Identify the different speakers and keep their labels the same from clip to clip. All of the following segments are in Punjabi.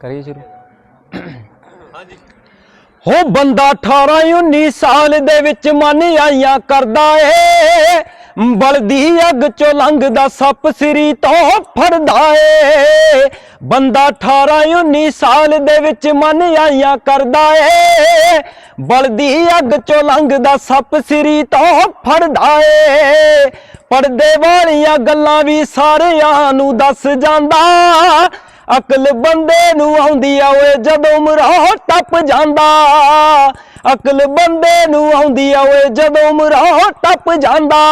Speaker 1: ਕਰੀਏ ਸ਼ੁਰੂ। ਹੋ ਬੰਦਾ 18 19 ਸਾਲ ਦੇ ਵਿੱਚ ਮਨ ਆਈਆਂ ਕਰਦਾ ਏ। ਬਲਦੀ ਅੱਗ ਚੋਂ ਲੰਘਦਾ ਸੱਪ ਸਿਰੀ ਤੋਂ ਫੜਦਾ ਏ। ਬੰਦਾ 18 19 ਸਾਲ ਦੇ ਵਿੱਚ ਮਨ ਆਈਆਂ ਕਰਦਾ ਏ। ਬਲਦੀ ਅੱਗ ਚੋਂ ਲੰਘਦਾ ਸੱਪ ਸਿਰੀ ਤੋਂ ਫੜਦਾ ਏ। ਪਰਦੇ ਵਾਲੀਆਂ ਗੱਲਾਂ ਵੀ ਸਾਰਿਆਂ ਨੂੰ ਦੱਸ ਜਾਂਦਾ। ਅਕਲ ਬੰਦੇ ਨੂੰ ਆਉਂਦੀ ਆ ਓਏ ਜਦੋਂ ਮਰਾਹ ਟੱਪ ਜਾਂਦਾ। ਅਕਲ ਬੰਦੇ ਨੂੰ ਆਉਂਦੀ ਆ ਓਏ ਜਦੋਂ ਮਰਾਹ ਟੱਪ ਜਾਂਦਾ।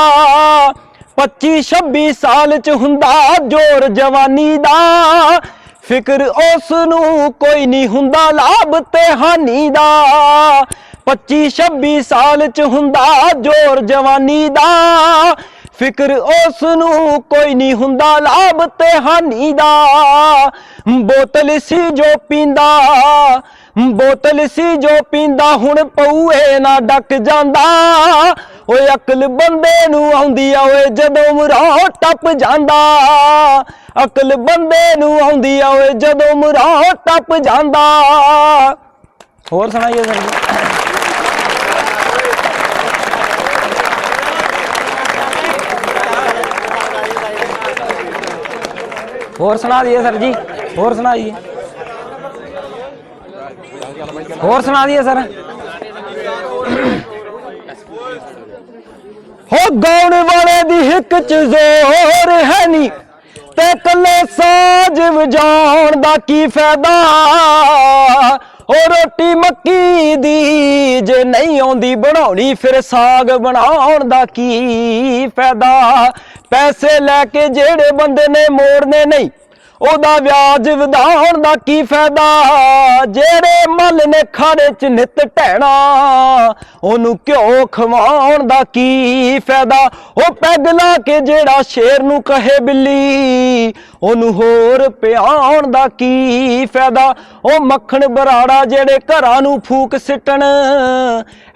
Speaker 1: 25 26 ਸਾਲ ਚ ਹੁੰਦਾ ਜੋਰ ਜਵਾਨੀ ਦਾ। ਫਿਕਰ ਉਸ ਨੂੰ ਕੋਈ ਨਹੀਂ ਹੁੰਦਾ ਲਾਭ ਤੇ ਹਾਨੀ ਦਾ। 25 26 ਸਾਲ ਚ ਹੁੰਦਾ ਜੋਰ ਜਵਾਨੀ ਦਾ। ਫਿਕਰ ਉਸ ਨੂੰ ਕੋਈ ਨਹੀਂ ਹੁੰਦਾ, ਲਾਭ ਤੇ ਹਾਨੀ ਦਾ। ਬੋਤਲ ਸੀ ਜੋ ਪੀਂਦਾ, ਬੋਤਲ ਸੀ ਜੋ ਪੀਂਦਾ, ਹੁਣ ਪਊਏ ਨਾ ਡੱਕ ਜਾਂਦਾ। ਓਏ ਅਕਲ ਬੰਦੇ ਨੂੰ ਆਉਂਦੀ ਆ, ਓਏ ਜਦੋਂ ਮਰਾਹ ਟੱਪ ਜਾਂਦਾ। ਅਕਲ ਬੰਦੇ ਨੂੰ ਆਉਂਦੀ ਆ, ਓਏ ਜਦੋਂ ਮਰਾਹ ਟੱਪ ਜਾਂਦਾ। ਹੋਰ ਸੁਣਾਈਏ ਸਰ ਹੋਰ ਸੁਣਾ ਦਈਏ ਸਰ ਜੀ, ਹੋਰ ਸੁਣਾ ਦਈਏ ਹੋਰ ਸੁਣਾ ਦਈਏ ਸਰ। ਹੋ ਗਾਉਣ ਵਾਲੇ ਦੀ ਹਿੱਕ ਚ ਜ਼ੋਰ ਹੈ ਨਹੀਂ, ਤੇ ਕੱਲੇ ਸਾਜ ਵਜਾਉਣ ਦਾ ਕੀ ਫਾਇਦਾ? ਹੋ ਰੋਟੀ ਮੱਕੀ ਦੀ ਜੇ ਨਹੀਂ ਆਉਂਦੀ, ਬਣਾਉਣੀ ਫਿਰ ਸਾਗ ਬਣਾਉਣ ਦਾ ਕੀ ਫਾਇਦਾ? ਪੈਸੇ ਲੈ ਕੇ ਜਿਹੜੇ ਬੰਦੇ ਨੇ ਮੋੜਨੇ ਨਹੀਂ, ਉਹਦਾ ਵਿਆਜ ਵਧਾਉਣ ਦਾ ਕੀ ਫਾਇਦਾ? ਜਿਹੜੇ ਮੱਲ ਨੇ ਖਾੜੇ ਚ ਨਿਤ ਢਹਿਣਾ ਉਹਨੂੰ ਘਿਓ ਖਵਾਉਣ ਦਾ ਕੀ ਫਾਇਦਾ? ਉਹ ਪੈਗ ਲਾ ਕੇ ਜਿਹੜਾ ਸ਼ੇਰ ਨੂੰ ਕਹੇ ਬਿੱਲੀ ਉਹਨੂੰ ਹੋਰ ਪਿਆਉਣ ਦਾ ਕੀ ਫਾਇਦਾ? ਉਹ ਮੱਖਣ ਬਰਾੜਾ ਜਿਹੜੇ ਘਰਾਂ ਨੂੰ ਫੂਕ ਸਿੱਟਣ,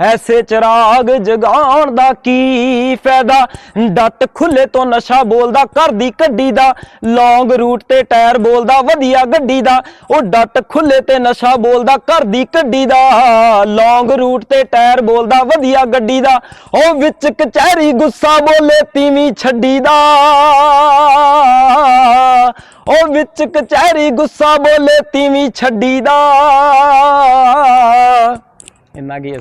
Speaker 1: ਐਸੇ ਚਿਰਾਗ ਜਗਾਉਣ ਦਾ ਕੀ ਫਾਇਦਾ? ਡੱਟ ਖੁੱਲੇ ਤੋਂ ਨਸ਼ਾ ਬੋਲਦਾ, ਘਰ ਦੀ ਕੱਢੀ ਦਾ ਲੌਂਗ ਰੂਟ ਤੇ ਟਾਇਰ ਬੋਲਦਾ, ਵਧੀਆ ਗੱਡੀ ਦਾ। ਉਹ ਡੱਟ ਖੁੱਲੇ ਤੇ ਨਸ਼ਾ ਬੋਲਦਾ, ਘਰ ਦੀ ਕੱਢੀ ਦਾ ਲੌਂਗ ਰੂਟ ਤੇ ਟਾਇਰ ਬੋਲਦਾ, ਵਧੀਆ ਗੱਡੀ ਦਾ। ਉਹ ਵਿੱਚ ਕਚਹਿਰੀ ਗੁੱਸਾ ਬੋਲੇ, ਤੀਵੀਂ ਛੱਡੀ ਦਾ। ਉਹ ਵਿੱਚ ਕਚਹਿਰੀ ਗੁੱਸਾ ਬੋਲੇ ਤੀਵੀਂ ਛੱਡੀ ਦਾ ਇੰਨਾ ਕੀ ਹੈ